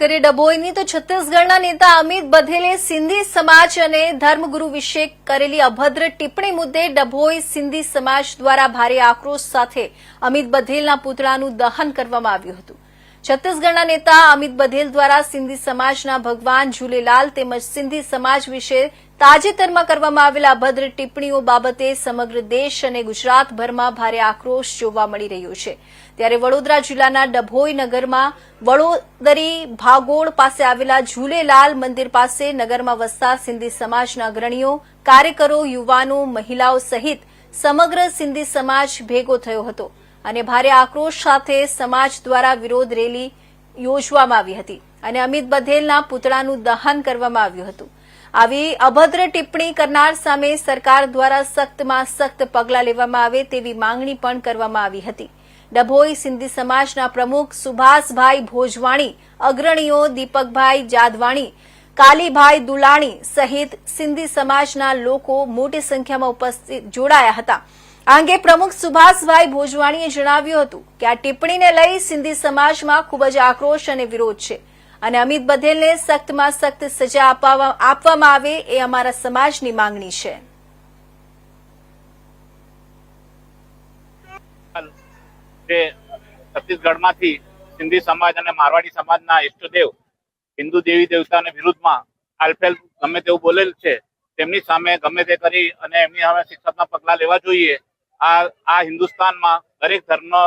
કરીએ ડભોઈની, તો છત્તીસગઢના નેતા અમિત બધેલે સિંધી સમાજ અને ધર્મગુરુ વિશે કરેલી અભદ્ર ટિપ્પણી મુદ્દે ડભોઈ સિંધી સમાજ દ્વારા ભારે આક્રોશ સાથે અમિત બધેલના પુતળાનું દહન કરવામાં આવ્યું હતું. છત્તીસગઢના નેતા અમિત બધેલ દ્વારા સિંધી સમાજના ભગવાન ઝૂલેલાલ તેમજ સિંધી સમાજ વિશે તાજેતરમાં કરવામાં આવેલા અભદ્ર ટિપ્પણીઓ બાબતે સમગ્ર દેશ અને ગુજરાતભરમાં ભારે આક્રોશ જોવા મળી રહ્યો છે. ત્યારે વડોદરા જિલ્લાના ડભોઈ નગરમાં વડોદરી ભાગોળ પાસે આવેલા ઝૂલેલાલ મંદિર પાસે નગરમાં વસતા સિંધી સમાજના અગ્રણીઓ, કાર્યકરો, યુવાનો, મહિલાઓ સહિત સમગ્ર સિંધી સમાજ ભેગો થયો હતો. અને ભારે આક્રોશ સાથે સમાજ દ્વારા વિરોધ રેલી યોજવામાં આવી હતી અને અમિત બધેલના પુતળાનું દહન કરવામાં આવ્યું હતું. આવી અભદ્ર ટિપ્પણી કરનાર સામે સરકાર દ્વારા સખ્તમાં સખ્ત પગલાં લેવામાં આવે તેવી માંગણી પણ કરવામાં આવી હતી. ડભોઈ સિંધી સમાજના પ્રમુખ સુભાષભાઈ ભોજવાણી, અગ્રણીઓ દીપકભાઈ જાદવાણી, કાલીભાઈ દુલાણી સહિત સિંધી સમાજના લોકો મોટી સંખ્યામાં ઉપસ્થિત જોડાયા હતા. આ અંગે પ્રમુખ સુભાષભાઈ ભોજવાણીએ જણાવ્યું હતું કે આ ટિપ્પણીને લઈ સિંધી સમાજમાં ખૂબ જ આક્રોશ અને વિરોધ છે. અને અમિત બધેલને સખ્તમાં સખ્ત સજા આપવામાં આવે એ અમારા સમાજની માંગણી છે. જે છત્તીસગઢમાંથી સિંધી સમાજ અને મારવાડી સમાજના ઇષ્ટદેવ હિન્દુ દેવી દેવતાની વિરુદ્ધમાં આલફેલ ગમે તેવું બોલેલ છે, તેમની સામે ગમે તે કરી અને એમની સામે શિક્ષાત્મક પગલાં લેવા જોઈએ આ આ હિન્દુસ્તાનમાં દરેક ધર્મનો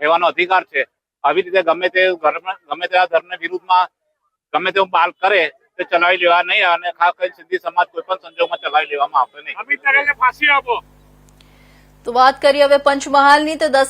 રહેવાનો અધિકાર છે. આવી રીતે ગમે તે ધર્મ ગમે તેવા ધર્મની વિરુદ્ધમાં ગમે તેવું બાલ કરે તે ચલાવી લેવા નહીં અને ખાસ કરીને સિંધી સમાજ કોઈ પણ સંજોગમાં ચલાવી લેવામાં આવશે નહીં. ફાંસી આપો. તો વાત કરીએ હવે પંચમહાલની તો દસ